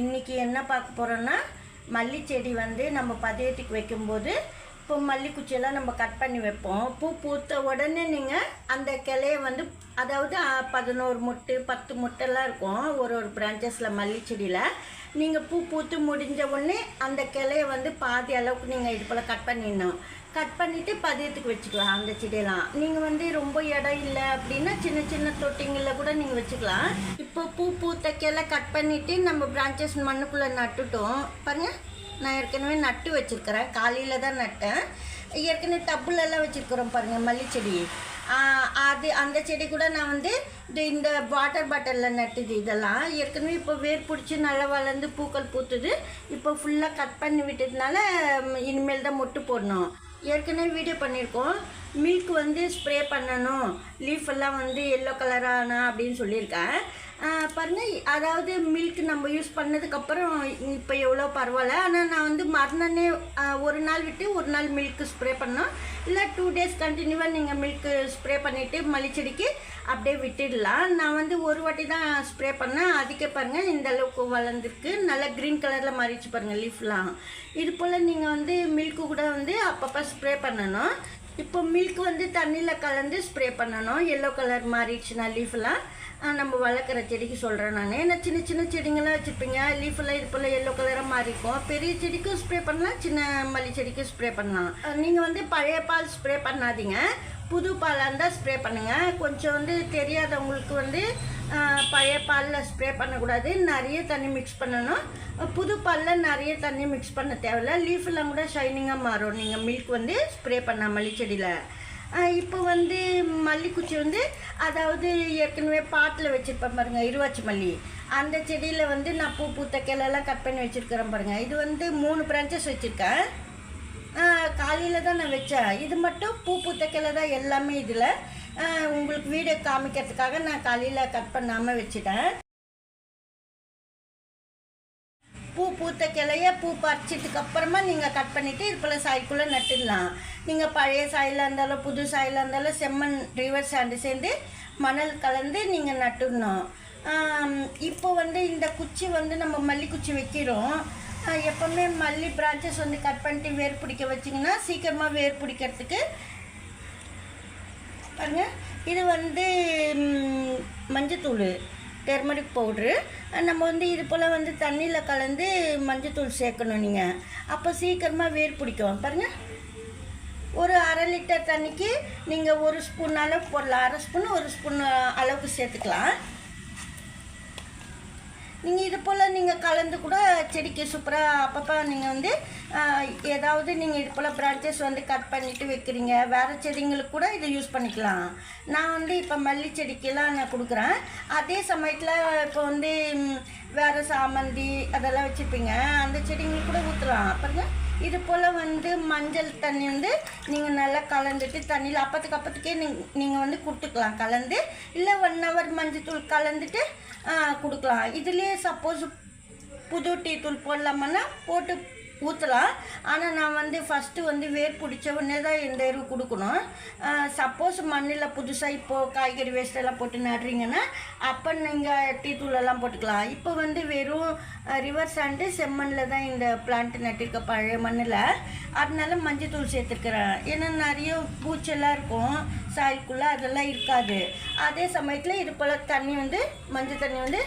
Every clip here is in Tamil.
இன்றைக்கி என்ன பார்க்க போகிறோன்னா மல்லி செடி வந்து நம்ம பதியத்துக்கு வைக்கும்போது இப்போ மல்லிக்குச்சியெல்லாம் நம்ம கட் பண்ணி வைப்போம். பூ பூத்த உடனே நீங்கள் அந்த கிளைய வந்து அதாவது பதினோரு முட்டு பத்து முட்டெல்லாம் இருக்கும் ஒரு ஒரு பிரான்ச்சஸில் மல்லி செடியில். நீங்கள் பூ பூத்து முடிஞ்ச உடனே அந்த கிளைய வந்து பாதி அளவுக்கு நீங்கள் இது போல் கட் பண்ணிடணும். கட் பண்ணிவிட்டு பதியத்துக்கு வச்சுக்கலாம் அந்த செடியெல்லாம். நீங்கள் வந்து ரொம்ப இடம் இல்லை அப்படின்னா சின்ன சின்ன தொட்டிங்களில் கூட நீங்கள் வச்சுக்கலாம். இப்போ பூ பூத்தக்கையெல்லாம் கட் பண்ணிவிட்டு நம்ம பிரான்ச்சஸ் மண்ணுக்குள்ளே நட்டுட்டோம். பாருங்கள் நான் ஏற்கனவே நட்டு வச்சுருக்கிறேன். காலையில் தான் நட்டேன். ஏற்கனவே டப்புலெல்லாம் வச்சுருக்குறோம் பாருங்கள் மல்லி செடி. அது அந்த செடி கூட நான் வந்து இது இந்த வாட்டர் பாட்டிலில் நட்டுது இதெல்லாம். ஏற்கனவே இப்போ வேர் பிடிச்சி நல்லா வளர்ந்து பூக்கள் பூத்துது. இப்போ ஃபுல்லாக கட் பண்ணி விட்டதுனால இனிமேல் தான் மொட்டு போடணும். ஏற்கனவே வீடியோ பண்ணியிருக்கோம். மில்க் வந்து ஸ்ப்ரே பண்ணணும். லீஃப் எல்லாம் வந்து எல்லோ கலரானா அப்படின்னு சொல்லியிருக்கேன். பாருங்கள் அதாவது மில்க் நம்ம யூஸ் பண்ணதுக்கப்புறம் இப்போ எவ்வளோ பரவாயில்ல. ஆனால் நான் வந்து மறுநாளே ஒரு நாள் விட்டு ஒரு நாள் மில்க்கு ஸ்ப்ரே பண்ணோம். இல்லை டூ டேஸ் கண்டினியூவாக நீங்கள் மில்க்கு ஸ்ப்ரே பண்ணிவிட்டு மல்லிச்செடிக்கு அப்படியே விட்டுடலாம். நான் வந்து ஒரு வாட்டி தான் ஸ்ப்ரே பண்ணேன். அதுக்கே பாருங்கள் இந்த அளவுக்கு வளர்ந்துருக்கு. நல்லா க்ரீன் கலரில் மாறிச்சு பாருங்கள் லீஃப்லாம் இது போல் நீங்கள் வந்து மில்க்கு கூட வந்து அப்பப்போ ஸ்ப்ரே பண்ணணும். இப்போ மில்க் வந்து தண்ணியில் கலந்து ஸ்ப்ரே பண்ணணும். எல்லோ கலர் மாறிடுச்சுன்னா லீஃப்லாம் நம்ம வளர்க்குற செடிக்கு சொல்கிறேன் நான். ஏன்னா சின்ன சின்ன செடிங்கெல்லாம் வச்சுருப்பீங்க. லீஃபெல்லாம் இது போல் எல்லோ கலராக மாறிக்கும். பெரிய செடிக்கும் ஸ்ப்ரே பண்ணலாம் சின்ன மல்லி செடிக்கும் ஸ்ப்ரே பண்ணலாம். நீங்கள் வந்து பழைய பால் ஸ்ப்ரே பண்ணாதீங்க. புது பாலாக இருந்தால் ஸ்ப்ரே பண்ணுங்கள் கொஞ்சம் வந்து தெரியாதவங்களுக்கு வந்து பழைய பாலில் ஸ்ப்ரே பண்ணக்கூடாது. நிறைய தண்ணி மிக்ஸ் பண்ணணும். புது பாலில் நிறைய தண்ணி மிக்ஸ் பண்ண தேவையில்ல. லீஃபெல்லாம் கூட ஷைனிங்காக மாறும். நீங்கள் மில்க் வந்து ஸ்ப்ரே பண்ண மல்லிச்செடியில். இப்போ வந்து மல்லிக்குச்சி வந்து அதாவது ஏற்கனவே பாட்டில் வச்சுருப்பேன் பாருங்கள் இருவாச்சி மல்லி. அந்த செடியில் வந்து நான் பூ பூத்த கிளெல்லாம் கட் பண்ணி வச்சுருக்கிறேன் பாருங்கள் இது வந்து மூணு பிரான்ச்சஸ் வச்சுருக்கேன். காலையில் தான் நான் வச்சேன். இது மட்டும் பூ பூத்த கிளை தான் எல்லாமே இதில். உங்களுக்கு வீடியோ காமிக்கிறதுக்காக நான் காலையில் கட் பண்ணாமல் வச்சுட்டேன். பூ பூத்த கிளைய பூ பறிச்சதுக்கு அப்புறமா நீங்கள் கட் பண்ணிவிட்டு இது போல் சாய்க்குள்ளே நட்டுடலாம். நீங்கள் பழைய சாயிலாக இருந்தாலும் புது சாயிலாக இருந்தாலும் செம்மண் ரிவர் சாண்டு சேர்ந்து மணல் கலந்து நீங்கள் நட்டுடணும். இப்போ வந்து இந்த குச்சி வந்து நம்ம மல்லி குச்சி வைக்கிறோம். எப்போவுமே மல்லி பிரான்ச்சஸ் வந்து கட் பண்ணிட்டு வேர் பிடிக்க வச்சிங்கன்னா சீக்கிரமாக வேர் பிடிக்கிறதுக்கு பாருங்க. இது வந்து மஞ்சத்தூள் டெர்மரிக் பவுட்ரு. நம்ம வந்து இது போல் வந்து தண்ணியில் கலந்து மஞ்சத்தூள் சேர்க்கணும் நீங்கள் அப்போ சீக்கிரமாக வேர் பிடிக்கும். பாருங்கள் ஒரு அரை லிட்டர் தண்ணிக்கு நீங்கள் ஒரு ஸ்பூன் அளவு போடலாம். அரை ஸ்பூன் ஒரு ஸ்பூன் அளவுக்கு சேர்த்துக்கலாம். நீங்கள் இது போல் நீங்கள் கலந்து கூட செடிக்கு சூப்பராக அப்பப்போ நீங்கள் வந்து ஏதாவது நீங்கள் இது போல் பிரான்ச்சஸ் வந்து கட் பண்ணிவிட்டு வைக்கிறீங்க. வேறு செடிங்களுக்கு கூட இதை யூஸ் பண்ணிக்கலாம். நான் வந்து இப்போ மல்லி செடிக்கெல்லாம் நான் கொடுக்குறேன். அதே சமயத்தில் இப்போ வந்து வேறு சாமந்தி அதெல்லாம் வச்சுருப்பீங்க அந்த செடிங்களுக்கு கூட ஊற்றலாம் பாருங்க இது போல் வந்து மஞ்சள் தண்ணி வந்து நீங்கள் நல்லா கலந்துட்டு தண்ணியில் அப்பத்துக்கு அப்பத்துக்கே நீங்க நீங்கள் வந்து கொடுத்துக்கலாம். கலந்து இல்லை ஒன் ஹவர் மஞ்சள் தூள் கலந்துட்டு கொடுக்கலாம். இதுலேயே சப்போஸ் புது டீ தூள் போடலாமன்னா போட்டு ஊற்றலாம் ஆனால் நான் வந்து ஃபஸ்ட்டு வந்து வேர் பிடிச்ச உடனே தான் இந்த எருவு கொடுக்கணும். சப்போஸ் மண்ணில் புதுசாக இப்போது காய்கறி வேஸ்ட்டெல்லாம் போட்டு நடுறீங்கன்னா அப்போ நீங்கள் டீ தூளெல்லாம் போட்டுக்கலாம். இப்போ வந்து வெறும் ரிவர் சாண்டு செம்மண்ணில் தான் இந்த பிளான்ட் நட்டிருக்க பழைய மண்ணில். அதனால மஞ்சள் தூள் சேர்த்துருக்குறேன். ஏன்னா நிறைய பூச்செல்லாம் இருக்கும். சாய்க்குள்ளே அதெல்லாம் இருக்காது. அதே சமயத்தில் இது போல் தண்ணி வந்து மஞ்சள் தண்ணி வந்து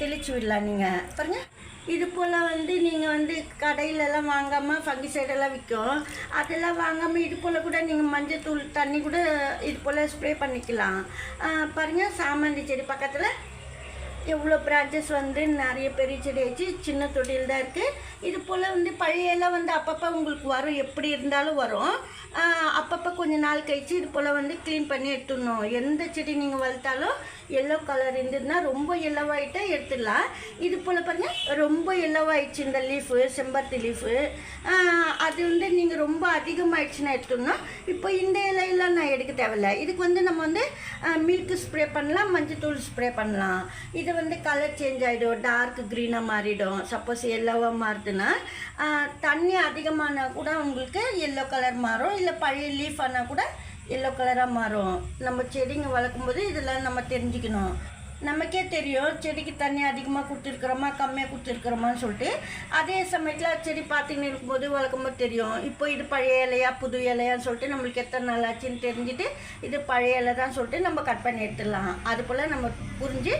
தெளிச்சு விடலாம் நீங்கள் பாருங்கள் இது போல் வந்து நீங்கள் வந்து கடையிலலாம் வாங்காமல் ஃபங்கிசைடெல்லாம் விற்கும் அதெல்லாம் வாங்காமல் இது போல் கூட நீங்கள் மஞ்சள் தூள் தண்ணி கூட இது போல் ஸ்ப்ரே பண்ணிக்கலாம். பாருங்கள் பாருங்க சாமந்தி செடி பக்கத்தில் எவ்வளோ பிரான்ச்சஸ் வந்து நிறைய பெரிய செடி வச்சு சின்ன தொட்டியில் தான் இருக்குது இது போல் வந்து பழையெல்லாம் வந்து அப்பப்போ உங்களுக்கு வரும். எப்படி இருந்தாலும் வரும். அப்பப்போ கொஞ்சம் நாள் கழிச்சு இது போல் வந்து க்ளீன் பண்ணி எடுத்துடணும். எந்த செடி நீங்கள் வளர்த்தாலும் எல்லோ கலர் இருந்ததுன்னா ரொம்ப எல்லோவாயிட்டா எடுத்துடலாம். இது போல் பாருங்கள் ரொம்ப எல்லோவாயிடுச்சு இந்த லீஃபு செம்பருத்தி லீஃபு அது வந்து நீங்கள் ரொம்ப அதிகமாகிடுச்சுன்னா எடுத்துடணும். இப்போ இந்த இலையெல்லாம் நான் எடுக்க தேவையில்ல. இதுக்கு வந்து நம்ம வந்து மில்க் ஸ்ப்ரே பண்ணலாம் மஞ்சள் தூள் ஸ்ப்ரே பண்ணலாம். இது வந்து கலர் சேஞ்ச் ஆகிடும் டார்க் க்ரீனாக மாறிடும். சப்போஸ் எல்லோவாக மாறுதுன்னா ஆஹ், தண்ணி அதிகமானா கூட உங்களுக்கு எல்லோ கலர் மாறும். இல்லை பழைய லீஃப் ஆனால் கூட எல்லோ கலராக மாறும். நம்ம செடிங்க வளர்க்கும்போது இதெல்லாம் நம்ம தெரிஞ்சுக்கணும். நமக்கே தெரியும் செடிக்கு தண்ணி அதிகமாக கொடுத்துருக்குறோமா கம்மியாக கொடுத்துருக்குறோமான்னு சொல்லிட்டு. அதே சமயத்தில் செடி பார்த்துன்னு இருக்கும்போது வளர்க்கும்போது தெரியும். இப்போ இது பழைய இலையா புது இலையான்னு சொல்லிட்டு நம்மளுக்கு எத்தனை நாள் ஆச்சுன்னு தெரிஞ்சுட்டு இது பழைய இலை தான் சொல்லிட்டு நம்ம கட் பண்ணி எடுத்துடலாம். அது போல் நம்ம புரிஞ்சு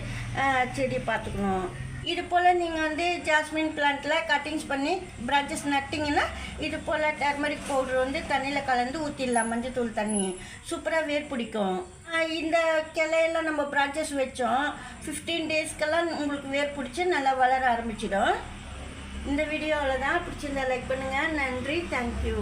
செடி பார்த்துக்கணும் இது போல் நீங்கள் வந்து ஜாஸ்மின் பிளான்ட்டில் கட்டிங்ஸ் பண்ணி பிரான்ச்சஸ் நட்டிங்கன்னா இது போல் டர்மரிக் பவுடர் வந்து தண்ணியில் கலந்து ஊற்றிடலாம் மஞ்சள் தூள் தண்ணி. சூப்பராக வேர் பிடிக்கும். இந்த கிளையில நம்ம பிரான்ச்சஸ் வச்சோம். ஃபிஃப்டீன் டேஸ்க்கெல்லாம் உங்களுக்கு வேர் பிடிச்சி நல்லா வளர ஆரம்பிச்சிடும். இந்த வீடியோவில் தான் பிடிச்சிருந்தா லைக் பண்ணுங்கள் நன்றி. தேங்க்யூ